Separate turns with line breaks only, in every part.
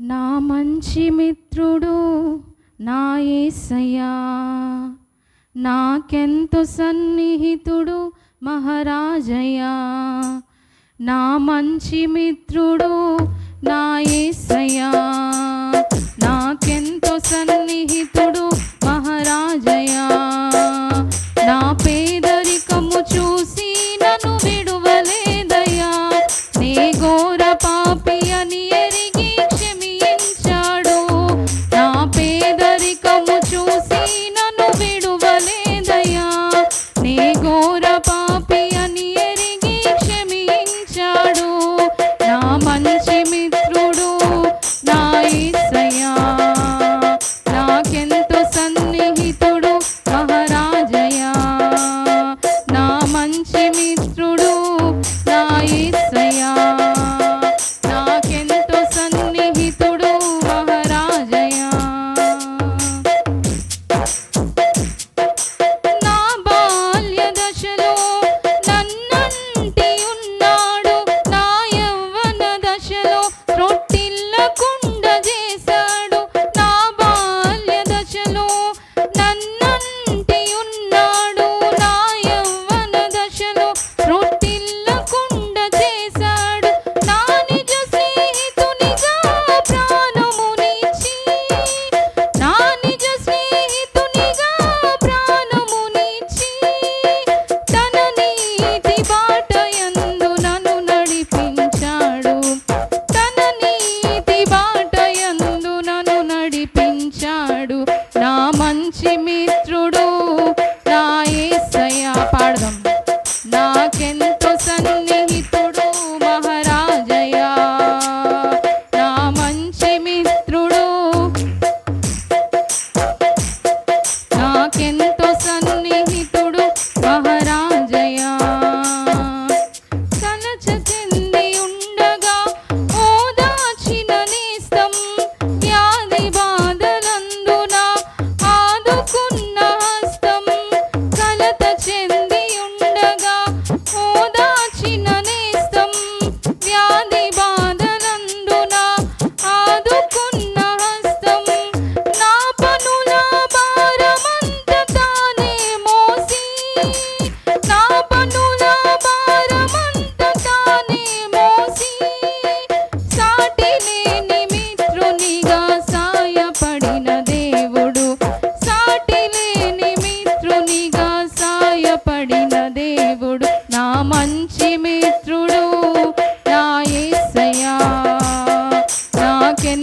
నా మంచి మిత్రుడు నా ఏసయ్యా. నాకెంతో సన్నిహితుడు మహారాజయ్యా. నా మంచి మిత్రుడు నా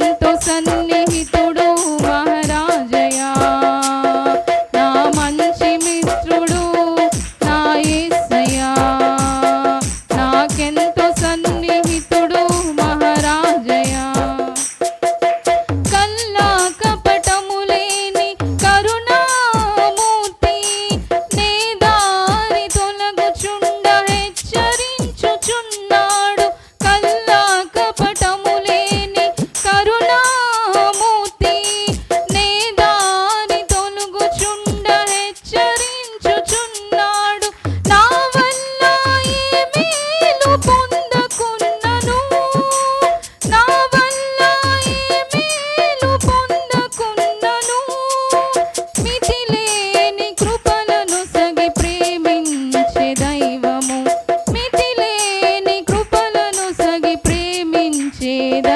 ಎಂತ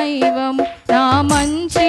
దైవం నా మంచి